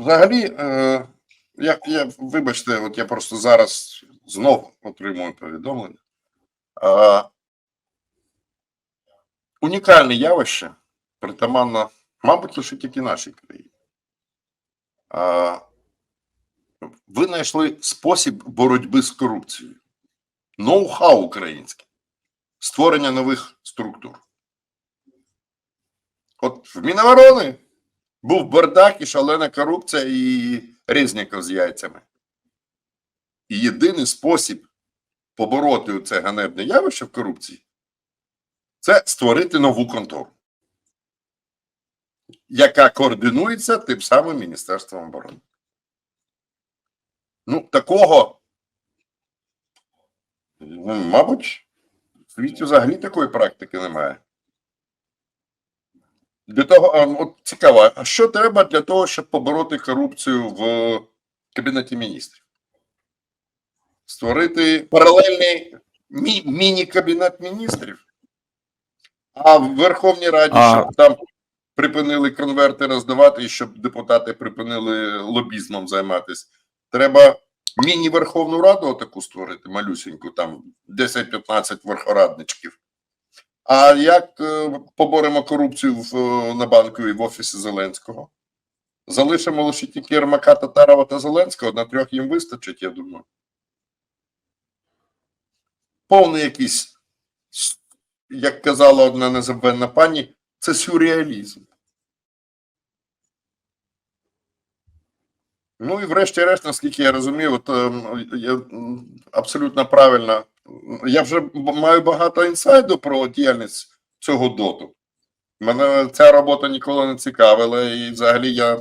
взагалі, е, я, я, вибачте, от я просто зараз знов отримую повідомлення. Е, унікальне явище притаманно, мабуть, лише тільки нашій країні. Е, ви знайшли спосіб боротьби з корупцією. Ноу-хау українське. Створення нових структур. От в Міноборони був бардак і шалена корупція і Резніков з яйцями. І єдиний спосіб побороти це ганебне явище в корупції це створити нову контору, яка координується тим самим Міністерством оборони. Ну, такого, ну, мабуть, в світі взагалі такої практики немає. Для того, от цікаво, а що треба для того, щоб побороти корупцію в Кабінеті міністрів? Створити паралельний мі- міні-кабінет міністрів, а в Верховній Раді, А- щоб там припинили конверти роздавати і щоб депутати припинили лобізмом займатися. Треба міні-Верховну Раду таку створити, малюсеньку, там 10-15 верхорадничків. А як е, поборемо корупцію в, е, на банку в офісі Зеленського? Залишимо лише тільки Єрмака, Татарова та Зеленського, на трьох їм вистачить, я думаю. Повний якийсь, як казала одна незабвенна пані, це сюрреалізм. Ну і врешті-решт, наскільки я розумію, от, ем, я, абсолютно правильно. Я вже маю багато інсайду про діяльність цього доту. Мене ця робота ніколи не цікавила, і взагалі я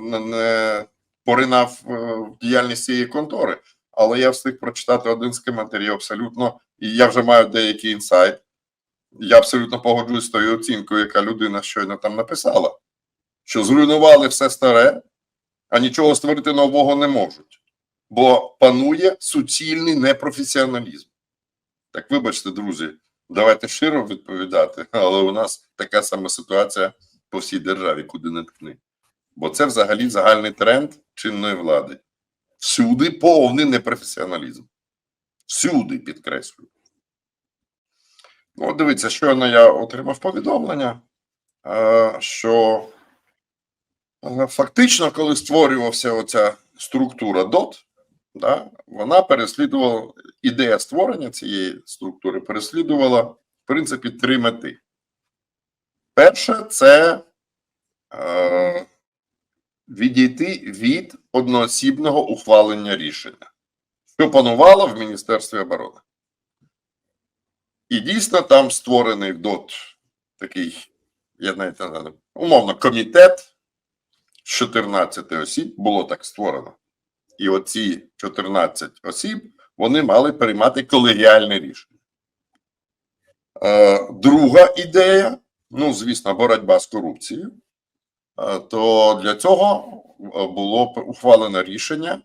не, поринав е, в діяльність цієї контори. Але я встиг прочитати один з коментарів абсолютно, і я вже маю деякий інсайт. Я абсолютно погоджуюсь з тою оцінкою, яка людина щойно там написала, що зруйнували все старе, а нічого створити нового не можуть, бо панує суцільний непрофесіоналізм. Так, вибачте, друзі, давайте щиро відповідати, але у нас така сама ситуація по всій державі, куди не ткни. Бо це взагалі загальний тренд чинної влади. Всюди повний непрофесіоналізм. Всюди підкреслюю. Ну, от дивіться, щойно я отримав повідомлення, е, що е, фактично, коли створювався оця структура DOT, да, вона переслідувала, ідея створення цієї структури переслідувала, в принципі, три мети. Перше, це е, відійти від одноосібного ухвалення рішення, що панувало в Міністерстві оборони. І дійсно там створений ДОТ такий, я не знаю, умовно, комітет з 14 осіб було так створено. І оці 14 осіб вони мали приймати колегіальне рішення. Е, друга ідея, ну, звісно, боротьба з корупцією. Е, то для цього е, було ухвалено рішення.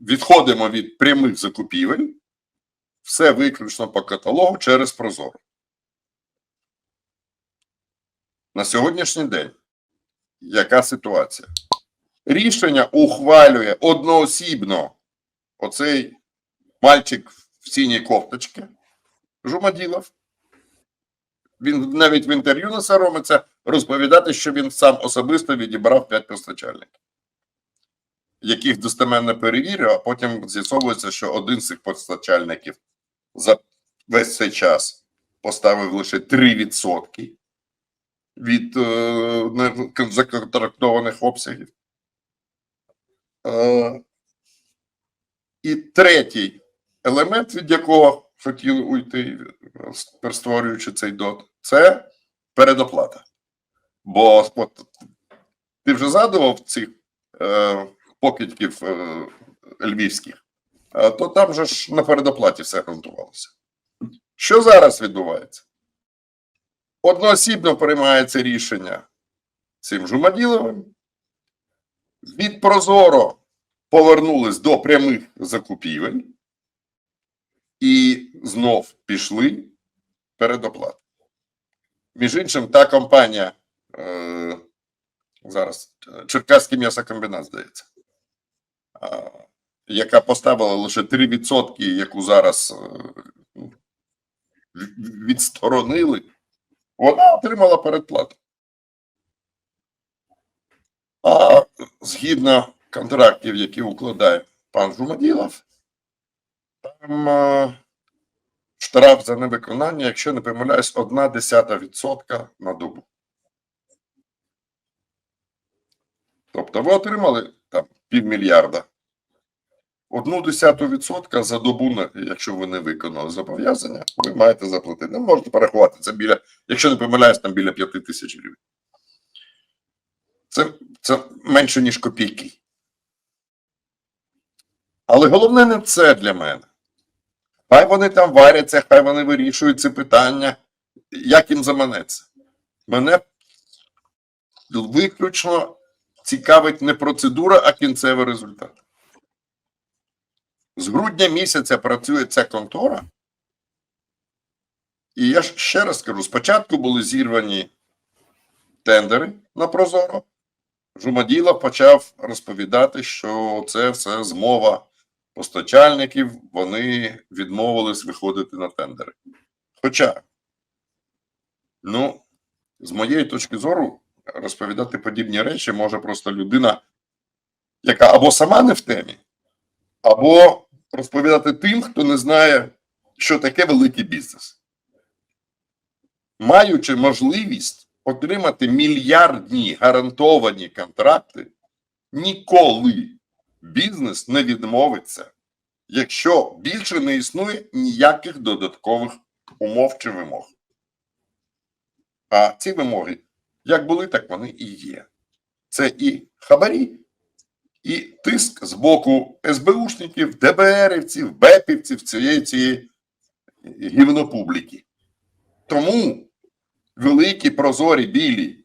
Відходимо від прямих закупівель, все виключно по каталогу через Прозоро. На сьогоднішній день яка ситуація? Рішення ухвалює одноосібно оцей мальчик в синій кофточці Жумаділов. Він навіть в інтерв'ю не соромиться розповідати, що він сам особисто відібрав п'ять постачальників, яких достеменно перевірив, а потім з'ясовується, що один з цих постачальників за весь цей час поставив лише 3% від е, законтрактованих обсягів. Е, і третій елемент, від якого хотіли уйти, створюючи цей дот, це передоплата. Бо от, ти вже згадував цих е, покидьків е, львівських, е, то там же ж на передоплаті все ґрунтувалося. Що зараз відбувається? Одноосібно приймається рішення цим Жумаділовим. Від Прозоро повернулись до прямих закупівель і знов пішли передоплати. Між іншим, та компанія, е, зараз е, Черкаський м'ясокомбінат, здається, а, яка поставила лише 3%, яку зараз е, ну, відсторонили, вона отримала передплату. А згідно контрактів, які укладає пан Жумаділов, там е, штраф за невиконання, якщо не помиляюсь, одна десята відсотка на добу. Тобто ви отримали там півмільярда. Одну десяту відсотка за добу, якщо ви не виконали зобов'язання, ви маєте заплатити. Не можете порахувати. Це біля, якщо не помиляюсь, там біля п'яти тисяч гривень. Це, це менше, ніж копійки. Але головне не це для мене. Хай вони там варяться, хай вони вирішують це питання, як їм заманеться. Мене виключно цікавить не процедура, а кінцевий результат. З грудня місяця працює ця контора. І я ще раз скажу: спочатку були зірвані тендери на Прозоро. Жумаділов почав розповідати, що це все змова постачальників, вони відмовились виходити на тендери. Хоча, ну, з моєї точки зору, розповідати подібні речі може просто людина, яка або сама не в темі, або розповідати тим, хто не знає, що таке великий бізнес. Маючи можливість отримати мільярдні гарантовані контракти, ніколи бізнес не відмовиться, якщо більше не існує ніяких додаткових умов чи вимог. А ці вимоги, як були, так вони і є. Це і хабарі, і тиск з боку СБУшників, ДБРівців, БЕПівців, цієї цієї гівнопубліки. Тому великі прозорі білі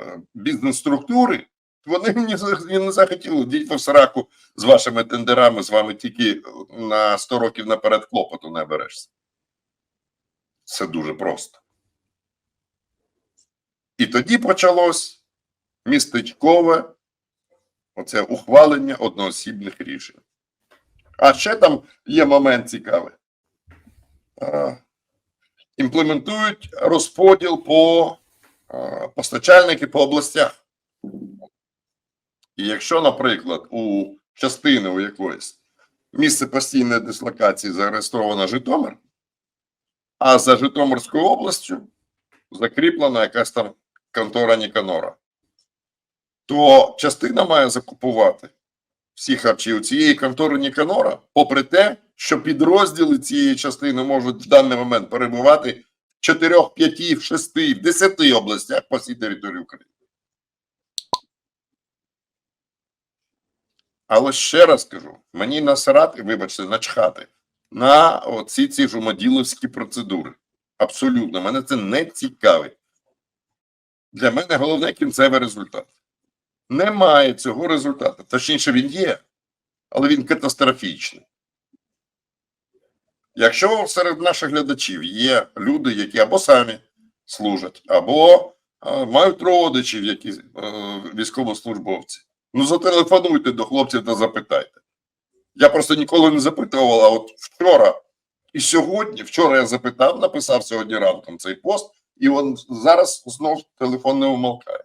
е, бізнес-структури, вони мені не захотіли дійти в сраку з вашими тендерами, з вами тільки е, на 100 років наперед клопоту не берешся. Це дуже просто. І тоді почалось містечкове оце ухвалення одноосібних рішень. А ще там є момент цікавий. Імплементують розподіл по постачальники по областях. І якщо, наприклад, у частини у якоїсь місце постійної дислокації зареєстровано Житомир, а за Житомирською областю закріплена якась там контора Ніканора, то частина має закупувати всі харчі у цієї контори Ніканора, попри те, що підрозділи цієї частини можуть в даний момент перебувати в 4, 5, 6, 10 областях по всій території України. Але ще раз кажу: мені насрати, вибачте, начхати на оці ці жумаділовські процедури. Абсолютно, мене це не цікавить. Для мене головне кінцевий результат. Немає цього результату. Точніше, він є, але він катастрофічний. Якщо серед наших глядачів є люди, які або самі служать, або е, мають родичів, які е, військовослужбовці, ну зателефонуйте до хлопців та запитайте. Я просто ніколи не запитував, а от вчора і сьогодні, вчора я запитав, написав сьогодні ранком цей пост, і он зараз знов телефон не умолкає.